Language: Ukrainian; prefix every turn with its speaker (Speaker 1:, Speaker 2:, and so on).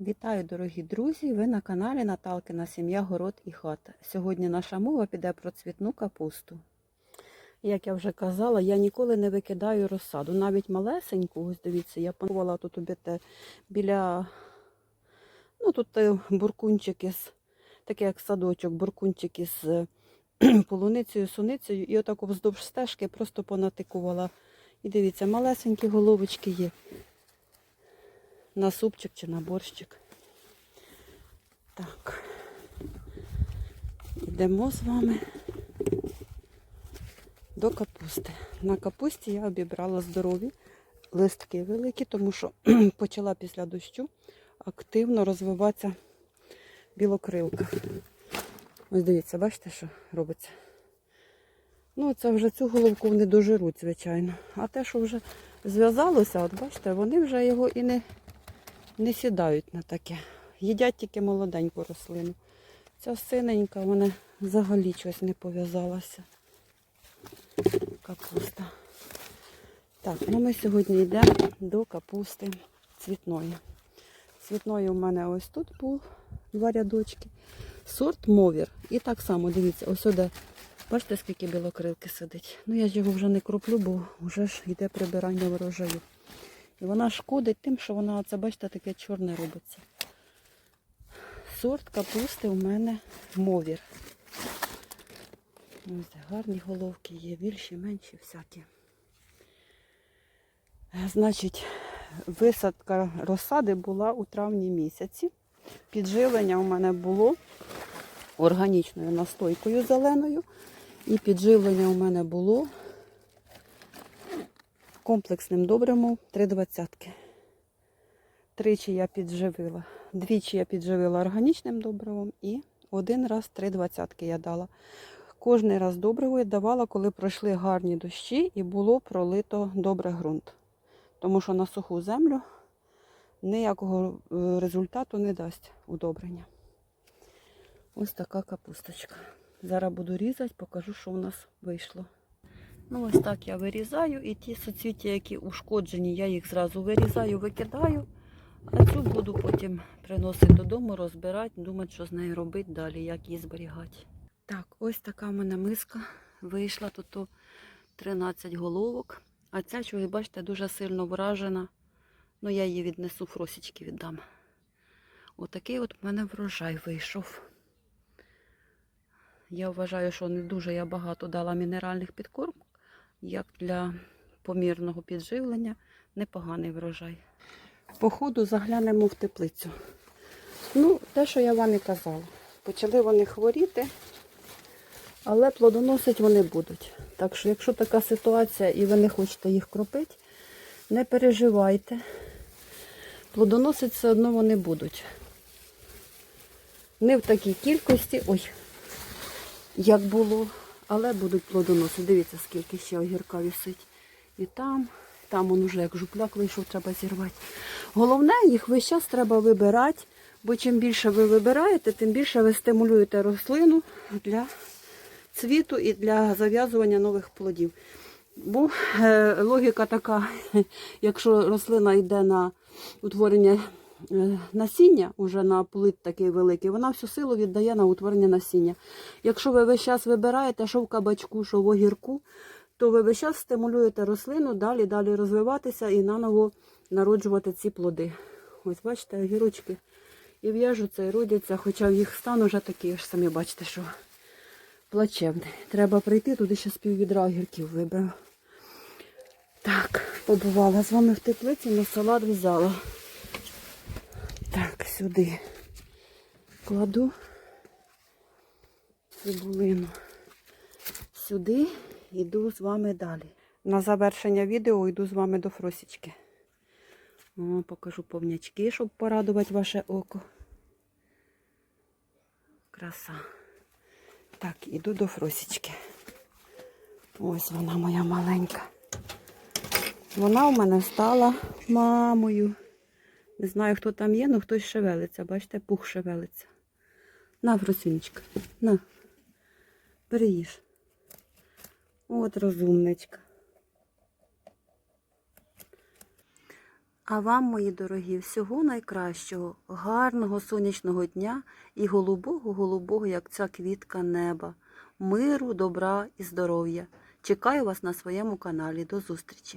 Speaker 1: Вітаю, дорогі друзі! Ви на каналі Наталкина Сім'я, Город і Хата. Сьогодні наша мова піде про цвітну капусту. Як я вже казала, я ніколи не викидаю розсаду. Навіть малесеньку, ось дивіться, я планувала тут обіти біля, ну тут е, буркунчик із, таке як садочок, буркунчик із е, полуницею, суницею. І отак вздовж стежки просто понатикувала. І дивіться, малесенькі головочки є на супчик чи на борщик. Так. Йдемо з вами до капусти. На капусті я обібрала здорові листки великі, тому що почала після дощу активно розвиватися білокрилка. Ось дивіться, бачите, що робиться? Ну, це вже цю головку вони дожируть, звичайно. А те, що вже зв'язалося, от бачите, вони вже його і не не сідають на таке. Їдять тільки молоденьку рослину. Ця синенька, вона взагалі щось не пов'язалася. Капуста. Так, ну ми сьогодні йдемо до капусти цвітної. Цвітної у мене ось тут був два рядочки. Сорт мовір. І так само, дивіться, ось сюди. Бачите, скільки білокрилки сидить. Ну я ж його вже не кроплю, бо вже ж йде прибирання врожаю. І вона шкодить тим, що вона, оце, бачите, таке чорне робиться. Сорт капусти у мене мовір. Ось гарні головки є, більші, менші, всякі. Значить, висадка розсади була у травні місяці. Підживлення у мене було органічною настойкою зеленою. І підживлення у мене було комплексним добривом 3 двадцятки. Тричі я підживила. Двічі я підживила органічним добривом і один раз три двадцятки я дала. Кожний раз добриво я давала, коли пройшли гарні дощі і було пролито добре ґрунт. Тому що на суху землю ніякого е, результату не дасть удобрення. Ось така капусточка. Зараз буду різати, покажу, що у нас вийшло. Ну, ось так я вирізаю, і ті соцвіття, які ушкоджені, я їх зразу вирізаю, викидаю, а цю буду потім приносити додому, розбирати, думати, що з нею робити далі, як її зберігати. Так, ось така в мене миска вийшла, тут 13 головок. А ця, що ви бачите, дуже сильно вражена. Ну, я її віднесу, фросічки віддам. Отакий от в мене врожай вийшов. Я вважаю, що не дуже я багато дала мінеральних підкормок, як для помірного підживлення, непоганий врожай. По ходу заглянемо в теплицю. Ну, те, що я вам і казала. Почали вони хворіти, але плодоносить вони будуть. Так що, якщо така ситуація і ви не хочете їх кропити, не переживайте. Плодоносить все одно вони будуть. Не в такій кількості. Ой, як було, але будуть плодоноси. Дивіться, скільки ще огірка висить. І там, там он уже як жупляк вийшов, треба зірвати. Головне, їх весь час треба вибирати, бо чим більше ви вибираєте, тим більше ви стимулюєте рослину для цвіту і для зав'язування нових плодів. Бо е, логіка така, якщо рослина йде на утворення насіння, уже на плит такий великий, вона всю силу віддає на утворення насіння. Якщо ви весь час вибираєте, що в кабачку, що в огірку, то ви весь час стимулюєте рослину далі, далі розвиватися і наново народжувати ці плоди. Ось бачите, огірочки і в'яжуться, і родяться, хоча їх стан уже такий, ж самі бачите, що плачевний. Треба прийти, туди ще з піввідра огірків вибрав. Так, побувала з вами в теплиці, на салат взяла. Так, сюди кладу цибулину. Сюди йду з вами далі. На завершення відео йду з вами до фросічки. О, покажу повнячки, щоб порадувати ваше око. Краса. Так, іду до фросічки. Ось вона моя маленька. Вона у мене стала мамою. Не знаю, хто там є, але хтось шевелиться. Бачите, пух шевелиться. На, Фросінечка, на. Переїж. От розумничка. А вам, мої дорогі, всього найкращого, гарного сонячного дня і голубого, голубого, як ця квітка неба, миру, добра і здоров'я. Чекаю вас на своєму каналі. До зустрічі!